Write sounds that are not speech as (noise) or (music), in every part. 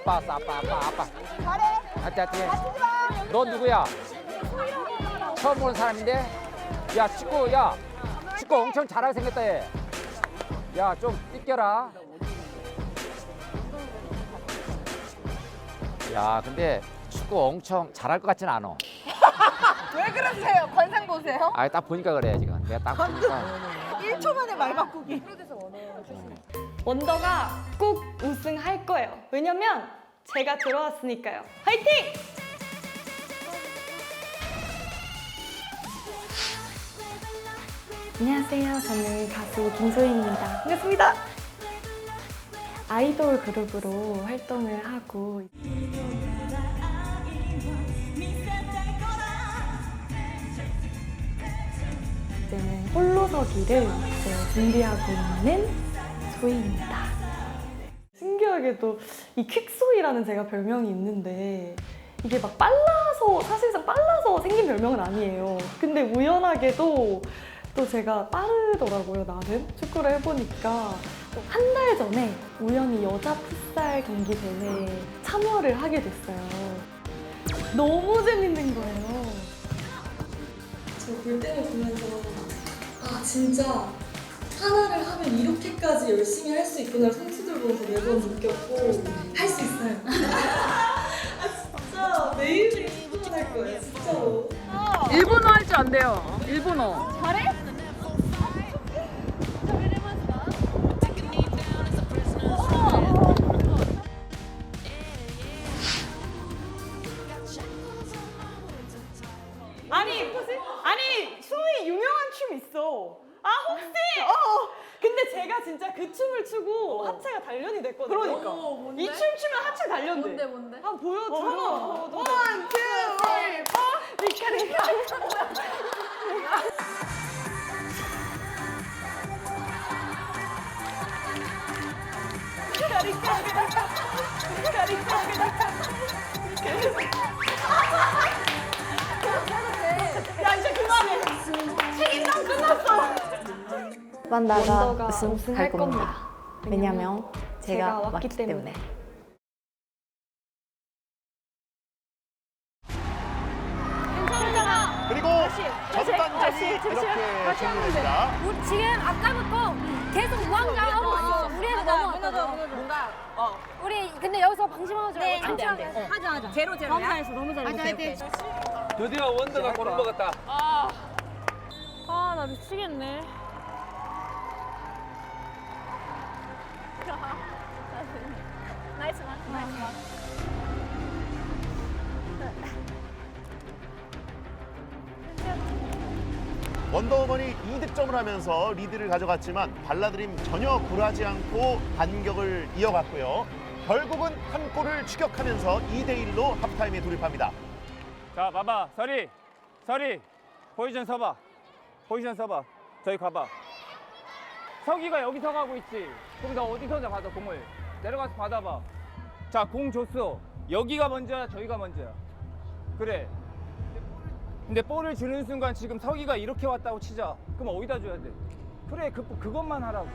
아빠 왔어 아빠 아빠 아빠 잘해. 하트 하트 다치지 마. 너 누구야? 처음 보는 사람인데? 야 축구 야 축구 엄청 잘하게 생겼다 얘 야좀 뛰겨라 야 근데 축구 엄청 잘할 것 같진 않아 (laughs) 왜 그러세요? 관상 보세요. 아 딱 보니까 그래 지금 내가 딱 보니까 (laughs) 1초 만에 말 바꾸기. 원더가 꼭 우승할 거예요. 왜냐면 제가 들어왔으니까요. 화이팅! 안녕하세요. 저는 가수 김소희입니다. 반갑습니다. 아이돌 그룹으로 활동을 하고 이제는 홀로서기를 이제 준비하고 있는 소희입니다. 신기하게도 이 퀵소희라는 제가 별명이 있는데 이게 막 빨라서 사실상 빨라서 생긴 별명은 아니에요. 근데 우연하게도 또 제가 빠르더라고요 나는 축구를 해보니까 한 달 전에 우연히 여자 풋살 경기 대회에 참여를 하게 됐어요. 너무 재밌는 거예요. 저볼 때를 보면서 아 진짜 하나를 하면 이렇게까지 열심히 할 수 있구나 선수들 보면서 매번 느꼈고 할 수 있어요. (laughs) 아 진짜 매일매일 축구할 거예요 진짜로. 일본어 할 줄 안 돼요. 일본어. 아니 진짜 그 춤을 추고 하체가 단련이 됐거든요. 그러니까. 이춤 추면 하체 단련돼. 뭔데 뭔데? 한번 보여줘. 원, 투, 쓰리, 포. 리카 리카. 야 만다가 원더가 우승할 우승할 겁니다. 겁니다. 왜냐면 제가, 제가 왔기 왔기 때문에. 때문에. 그리고 전반전이 이렇게 종료됩니다. 우리 지금 아까부터 계속 무한장하고 있어. 우리 애도 넘어왔거든. 뭔가 어. 우리 근데 여기서 방심하지 말고 안 돼, 안 돼. 천천히 하자 하자. 제로 제로야. 너무 잘했어. 너무 잘했어. 오케이, 오케이. 드디어 원더가 골을 먹었다 아 나 미치겠네. 나이스 나이스 나이스. 원더우먼이 2득점을 하면서 리드를 가져갔지만 발라드림 전혀 굴하지 않고 반격을 이어갔고요. 결국은 한 골을 추격하면서 2대 1로 하프타임에 돌입합니다. 자, 봐봐. 서리. 서리. 포지션 서봐. 포지션 서봐. 저기 가봐. 서기가 여기서 가고 있지. 그럼 너 어디서 받아, 공을. 내려가서 받아봐. 자, 공 줬어. 여기가 먼저야, 저기가 먼저야. 그래. 근데 볼을 주는 순간 지금 서기가 이렇게 왔다고 치자. 그럼 어디다 줘야 돼? 그래, 그, 그것만 하라고.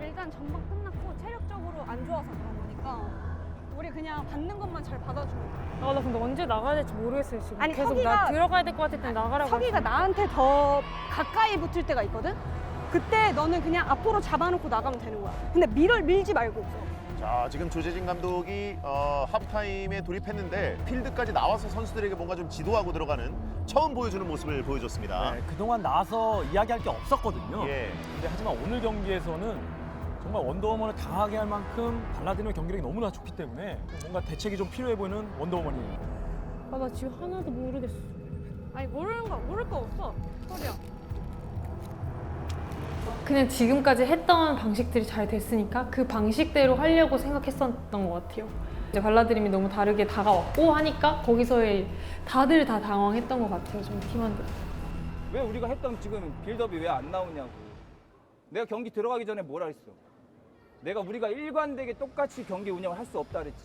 일단 전반 끝났고 체력적으로 안 좋아서 그런 우리 그냥 받는 것만 잘 받아주면 돼. 아 나 근데 언제 나가야 될지 모르겠어요 지금. 아니, 계속 서기가- 나 들어가야 될 것 같을 때 나가라고. 서기가 하시는데. 나한테 더 가까이 붙을 때가 있거든? 그때 너는 그냥 앞으로 잡아놓고 나가면 되는 거야. 근데 밀을 밀지 말고. 자, 지금 조재진 감독이 어, 하프타임에 돌입했는데 필드까지 나와서 선수들에게 뭔가 좀 지도하고 들어가는 처음 보여주는 모습을 보여줬습니다. 네, 그동안 나와서 이야기할 게 없었거든요. 예. 근데 하지만 오늘 경기에서는 정말 원더우먼을 당하게 할 만큼 발라드는 경기력이 너무나 좋기 때문에 뭔가 대책이 좀 필요해 보이는 원더우먼이에요. 아 나 지금 하나도 모르겠어. 아니 모르는 거 모를 거 없어. 소리야. 그냥 지금까지 했던 방식들이 잘 됐으니까 그 방식대로 하려고 생각했었던 것 같아요. 이제 발라드림이 너무 다르게 다가왔고 하니까 거기서의 다들 다 당황했던 것 같아요. 좀 팀원들. 왜 우리가 했던 지금 빌드업이 왜 안 나오냐고. 내가 경기 들어가기 전에 뭐라 했어? 내가 우리가 일관되게 똑같이 경기 운영을 할 수 없다 그랬지.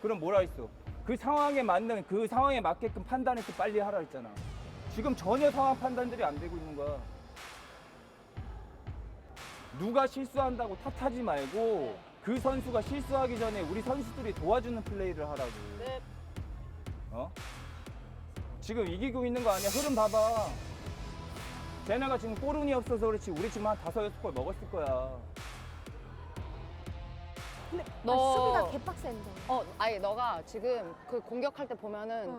그럼 뭐라 했어? 그 상황에 맞는 그 상황에 맞게끔 판단해서 빨리 하라 했잖아. 지금 전혀 상황 판단들이 안 되고 있는 거야. 누가 실수한다고 탓하지 말고 그 선수가 실수하기 전에 우리 선수들이 도와주는 플레이를 하라고. 어? 지금 이기고 있는 거 아니야? 흐름 봐봐. 쟤네가 지금 골운이 없어서 그렇지 우리 지금 한 다섯 여섯 골 먹었을 거야. 너 수비가 개빡센데. 어, 아니 너가 지금 그 공격할 때 보면은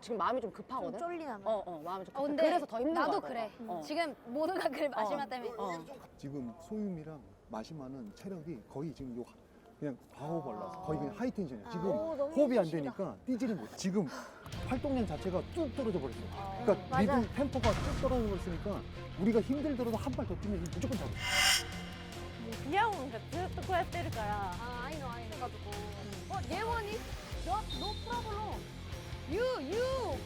지금 마음이 좀 급하거든. 좀 쫄리나 봐. 어, 어, 마음이 좀 급해. 어, 근데 그래서 더 힘든 나도 거야. 그래. 어. 지금 모두가 그래 마지막 때문에. 어. 지금 소유미랑 마시마는 체력이 거의 지금 요 그냥 과호 발라서 거의 그냥 하이 텐션이야. 지금 오, 너무 호흡이 안 힘드시다. 되니까 뛰지를 못해. 지금 활동량 자체가 뚝 떨어져 버렸어. 그러니까 맞아. 리듬 템포가 뚝 떨어져 버렸으니까 우리가 힘들더라도 한 발 더 뛰면 무조건 잡아. イヤホンがずっとこうやってるから、 아, 아이 노 아이 노 가지고. 어, 예원이 no no problem. You you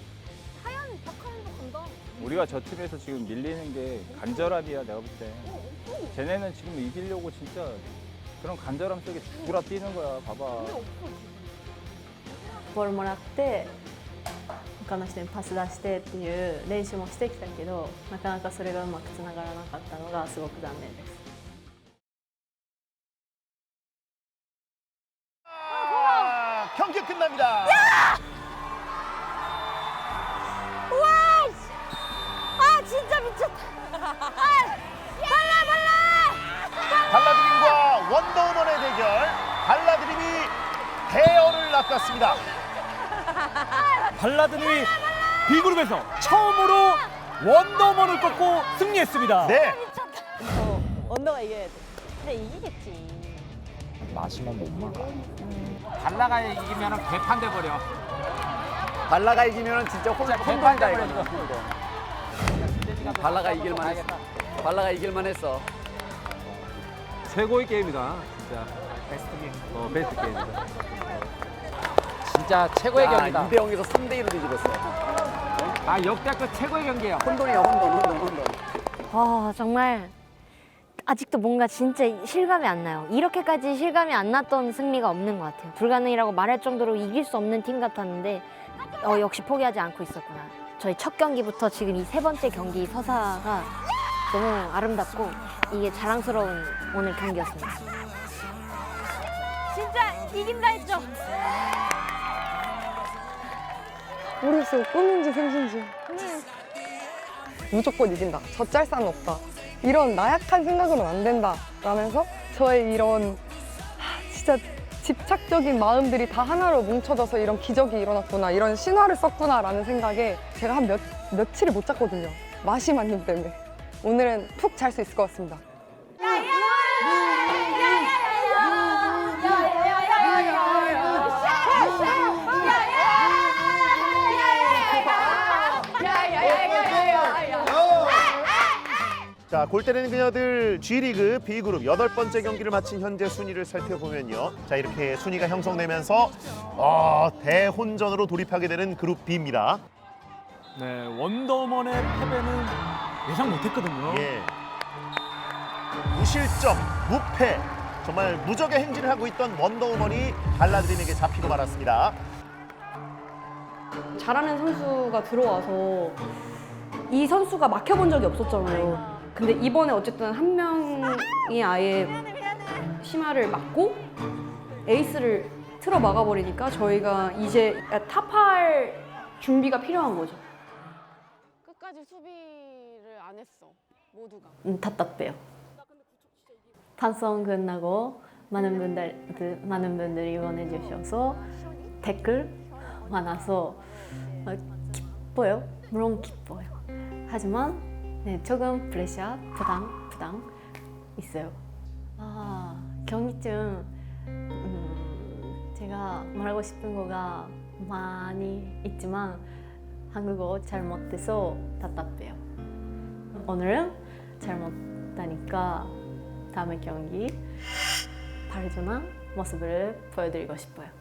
하얀 박하연도 간다. 우리가 저 팀에서 지금 밀리는 게 간절함이야 내가 볼 때. 쟤네는 지금 이기려고 진짜 그런 간절함 속에 죽으라 뛰는 거야. 봐봐. ボールもらって、他の人にパス出してっていう練習もしてきたけど、なかなかそれがうまくつながらなかったのがすごく残念です。 낚았습니다. 발라드림이 B그룹에서 처음으로 원더먼을 꺾고 승리했습니다. 네. 원더가 이겨야 돼. 근데 이기겠지. 마시면 못 막아. 발라가 이기면은 개판 돼 버려. 발라가 이기면 진짜 홀, 돼 이거. 버려. 발라가 이길만 했어. 발라가 이길만 했어. 최고의 게임이다 진짜 베스트 게임 어 베스트 게임이다 진짜 최고의 경기다. 2대 0에서 3대 1로 뒤집었어. 아 역대급 최고의 경기야. 혼돈이야 혼돈 혼돈 혼돈. 와 정말 아직도 뭔가 진짜 실감이 안 나요. 이렇게까지 실감이 안 났던 승리가 없는 것 같아요. 불가능이라고 말할 정도로 이길 수 없는 팀 같았는데 어, 역시 포기하지 않고 있었구나. 저희 첫 경기부터 지금 이 세 번째 경기 서사가 너무 아름답고 이게 자랑스러운 오늘 경기였습니다. 진짜 이긴다 했죠? 모르겠어요. 꿈인지 생신지. 무조건 이긴다. 저 짤사는 없다. 이런 나약한 생각으로는 안 된다. 라면서 저의 이런 하, 진짜 집착적인 마음들이 다 하나로 뭉쳐져서 이런 기적이 일어났구나. 이런 신화를 썼구나. 라는 생각에 제가 한 몇, 며칠을 못 잤거든요. 마시마님 때문에. 오늘은 푹 잘 수 있을 것 같습니다. 자, 골 때리는 그녀들 G리그 B그룹 여덟 번째 경기를 마친 현재 순위를 살펴보면요. 자, 이렇게 순위가 형성되면서 어, 대혼전으로 돌입하게 되는 그룹 B입니다. 네, 원더먼의 패배는 예상 못했거든요. 예. 무실점, 무패. 정말 무적의 행진을 하고 있던 원더우먼이 발라드림에게 잡히고 말았습니다. 잘하는 선수가 들어와서 이 선수가 막혀본 적이 없었잖아요. 근데 이번에 어쨌든 한 명이 아예 심화를 막고 에이스를 틀어 막아버리니까 저희가 이제 탑할 준비가 필요한 거죠. 끝까지 수비를 안 했어. 모두가. 음, 답답해요. 방송 끝나고 많은 분들 그 많은 분들이 응원해 주셔서 댓글 많아서 어, 기뻐요. 물론 기뻐요. 하지만 네, 조금 프레셔, 부담, 부담 있어요. 아, 경기중 음, 제가 말하고 싶은 거가 많이 있지만 한국어 잘 못해서 답답해요. 오늘은 잘 못하니까 다음에 경기 발전한 모습을 보여드리고 싶어요.